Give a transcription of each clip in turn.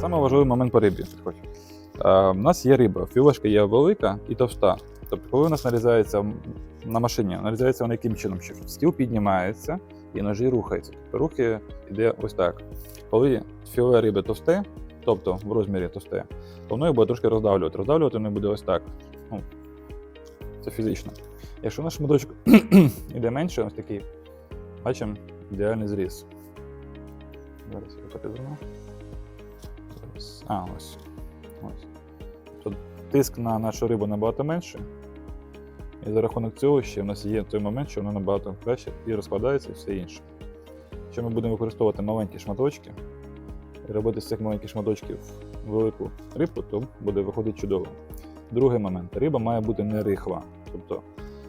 Саме важливий момент по рибі. Хоч. Е, у нас є риба, філешка є велика і товста. Тобто, коли у нас нарізається на машині, нарізається вона яким чином? Що стіл піднімається і ножі рухаються. Тобто рухи йде ось так. Коли філе риби товсте, тобто в розмірі товсте, то воно буде трошки роздавлювати. Роздавлювати воно буде ось так. Ну, це фізично. Якщо наш шматочок йде менше, ось такий, бачимо ідеальний зріз. Зараз я так. Зараз. А, ось. ось. Тобто тиск на нашу рибу набагато менший. І за рахунок цього ще в нас є той момент, що воно набагато краще і розкладається і все інше. Якщо ми будемо використовувати маленькі шматочки і робити з цих маленьких шматочків велику рибку, то буде виходити чудово. Другий момент. Риба має бути не рихла. Тобто,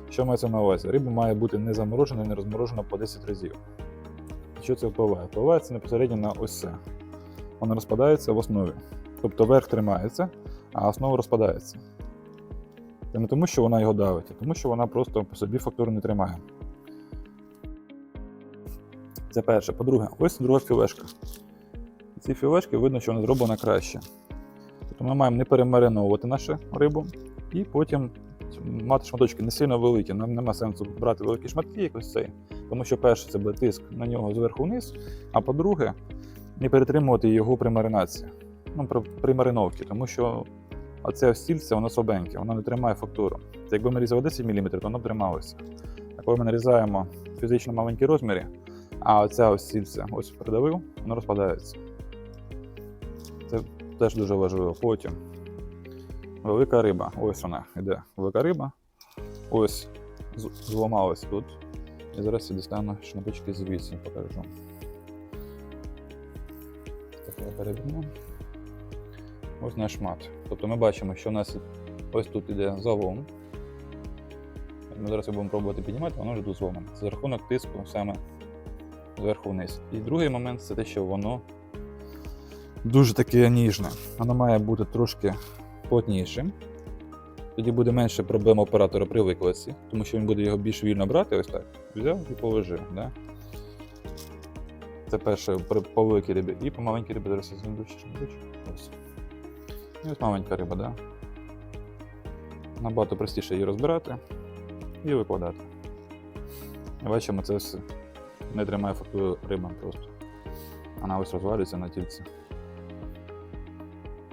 що мається на увазі? Риба має бути не заморожена і не розморожена по 10 разів. Що це впливає? Впливає це непосередньо на ось це. Воно розпадається в основі. Тобто верх тримається, а основа розпадається. Це не тому, що вона його давить, а тому, що вона просто по собі фактуру не тримає. Це перше. По-друге, ось друга філешка. Ці філешки видно, що вона зроблена краще. Тобто ми маємо не перемариновувати нашу рибу і потім мати шматочки не сильно великі. Нам нема сенсу брати великі шматки, як ось цей. Тому що перше це буде тиск на нього зверху вниз, а по-друге, не перетримувати його при маринації. Ну, при, при мариновці, тому що оце стільце, воно слабеньке, воно не тримає фактуру. Якби ми різали 10 мм, то воно б трималося. А коли ми нарізаємо фізично маленькі розміри, а оця ось стільце ось придавив, воно розпадається. Це теж дуже важливо. Потім велика риба. Ось вона йде. Велика риба. Ось зламалась тут. І зараз я дістану шматочки звідси покажу. Я. Ось наш шмат. Тобто ми бачимо, що у нас ось тут іде залом. Ми зараз будемо пробувати піднімати, воно вже. Це за рахунок тиску саме зверху вниз. І другий момент це те, що воно дуже таке ніжне. Воно має бути трошки плотнішим. Тоді буде менше проблем оператора при викладці, тому що він буде його більш вільно брати, ось так. Взяв і положив. Да? Це перше по великій рибі. І по маленькій рибі зараз знайду ще шматочок. Ось. І ось маленька риба, да? Набагато простіше її розбирати і викладати. Бачимо, це все не тримає фактуру риба просто. Вона ось розвалюється на тільці.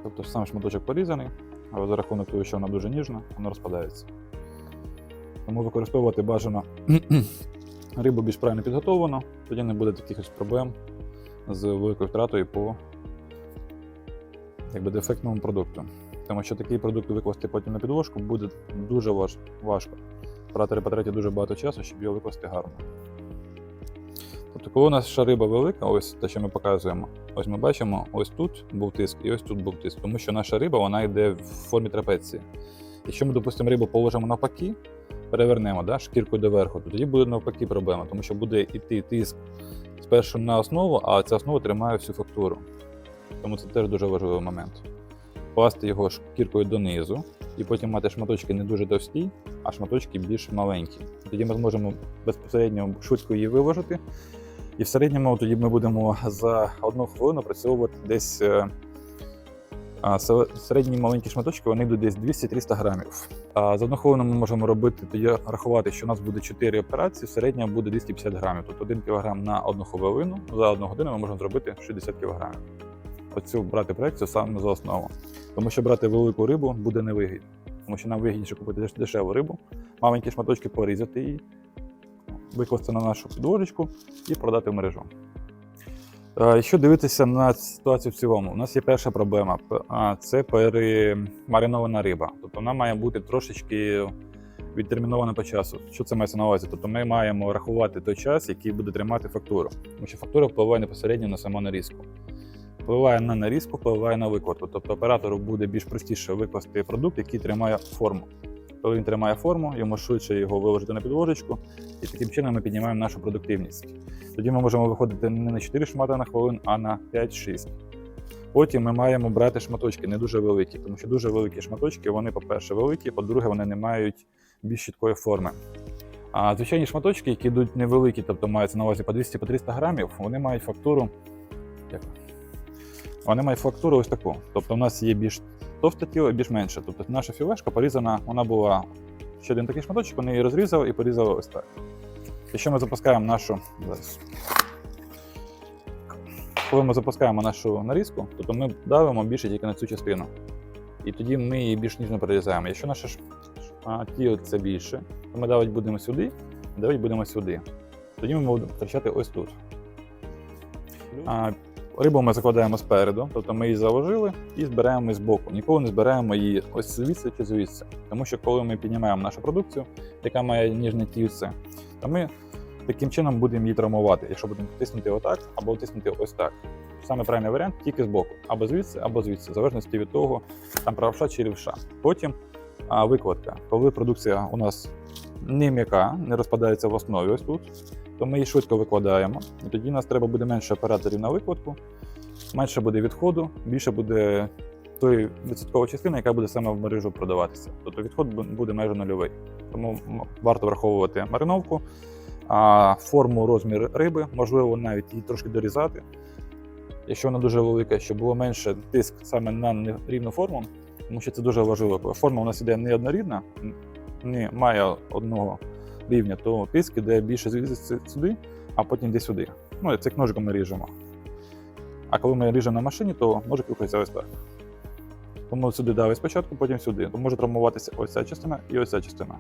Тобто сам шматочок порізаний, але за рахунок того, що вона дуже ніжна, вона розпадається. Тому використовувати бажано рибу більш правильно підготовлену, тоді не буде таких ось проблем з великою втратою по якби, дефектному продукту. Тому що такий продукт викласти потім на підложку буде дуже важ- важко. Оператори потратять дуже багато часу, щоб його викласти гарно. Тобто, коли у нас ще риба велика, ось те, що ми показуємо, ось ми бачимо, ось тут був тиск і ось тут був тиск, тому що наша риба вона йде в формі трапеції. Якщо ми, допустимо, рибу положимо навпаки, перевернемо да, шкіркою доверху, то тоді буде навпаки проблема, тому що буде йти тиск спершу на основу, а ця основа тримає всю фактуру. Тому це теж дуже важливий момент. Класти його шкіркою донизу, і потім мати шматочки не дуже товсті, а шматочки більш маленькі. Тоді ми зможемо безпосередньо швидко її виложити. І в середньому тоді ми будемо за одну хвилину працьовувати десь е, середні маленькі шматочки, вони йдуть десь 200-300 грамів. А за одну хвилину ми можемо робити, тоді рахувати, що у нас буде 4 операції, в середньому буде 250 грамів. Тобто 1 кг на одну хвилину, за одну годину ми можемо зробити 60 кг. Оцю брати проекцію саме за основу. Тому що брати велику рибу буде невигідно. Тому що нам вигідніше купити дешеву рибу, маленькі шматочки порізати її, викласти на нашу підложечку і продати в мережу. Е, Якщо дивитися на ситуацію в цілому, у нас є перша проблема це перемаринована риба. Тобто вона має бути трошечки відтермінована по часу. Що це мається на увазі? Тобто ми маємо рахувати той час, який буде тримати фактуру. Тому що фактура впливає безпосередньо на саму нарізку. Впливає на нарізку, впливає на викладку. Тобто оператору буде більш простіше викласти продукт, який тримає форму. Коли він тримає форму, йому швидше його виложити на підложечку, і таким чином ми піднімаємо нашу продуктивність. Тоді ми можемо виходити не на 4 шмати на хвилин, а на 5-6. Потім ми маємо брати шматочки не дуже великі, тому що дуже великі шматочки, вони, по-перше, великі, по-друге, вони не мають більш чіткої форми. А звичайні шматочки, які йдуть невеликі, тобто маються на увазі по 200-300 грамів, вони мають фактуру. Вони мають фактуру ось таку. Тобто у нас є більш товсте тіло більш менше. Тобто наша філешка порізана, вона була ще один такий шматочок, вони її розрізали і порізали ось так. Якщо ми запускаємо нашу. Коли ми запускаємо нашу нарізку, тобто ми давимо більше тільки на цю частину. І тоді ми її більш ніжно перерізаємо. Якщо наше тіло це більше, то ми давити будемо сюди, давити будемо сюди. Тоді ми будемо втрачати ось тут. А, рибу ми закладаємо спереду, тобто ми її заложили і збираємо з боку. Ніколи не збираємо її ось звідси чи звідси. Тому що коли ми піднімаємо нашу продукцію, яка має ніжне тільце, то ми таким чином будемо її травмувати, якщо будемо тиснути отак або тиснути ось так. Саме правильний варіант тільки з боку, або звідси, або звідси, в залежності від того, там правша чи лівша. Потім а, викладка. Коли продукція у нас не м'яка, не розпадається в основі ось тут, то ми її швидко викладаємо. І тоді нас треба буде менше операторів на викладку, менше буде відходу, більше буде тої відсоткова частина, яка буде саме в мережу продаватися. Тобто відход буде майже нульовий. Тому варто враховувати мариновку, форму, розмір риби, можливо, навіть її трошки дорізати. Якщо вона дуже велика, щоб було менше тиск саме на нерівну форму, тому що це дуже важливо. Форма у нас іде неоднорідна, не має одного рівня, то тиск іде більше звідси сюди, а потім йде сюди. Ну, це ножиком ми ріжемо. А коли ми ріжемо на машині, то ножик рухається ось так. Тому сюди давить спочатку, потім сюди. То може травмуватися ось ця частина і ось ця частина.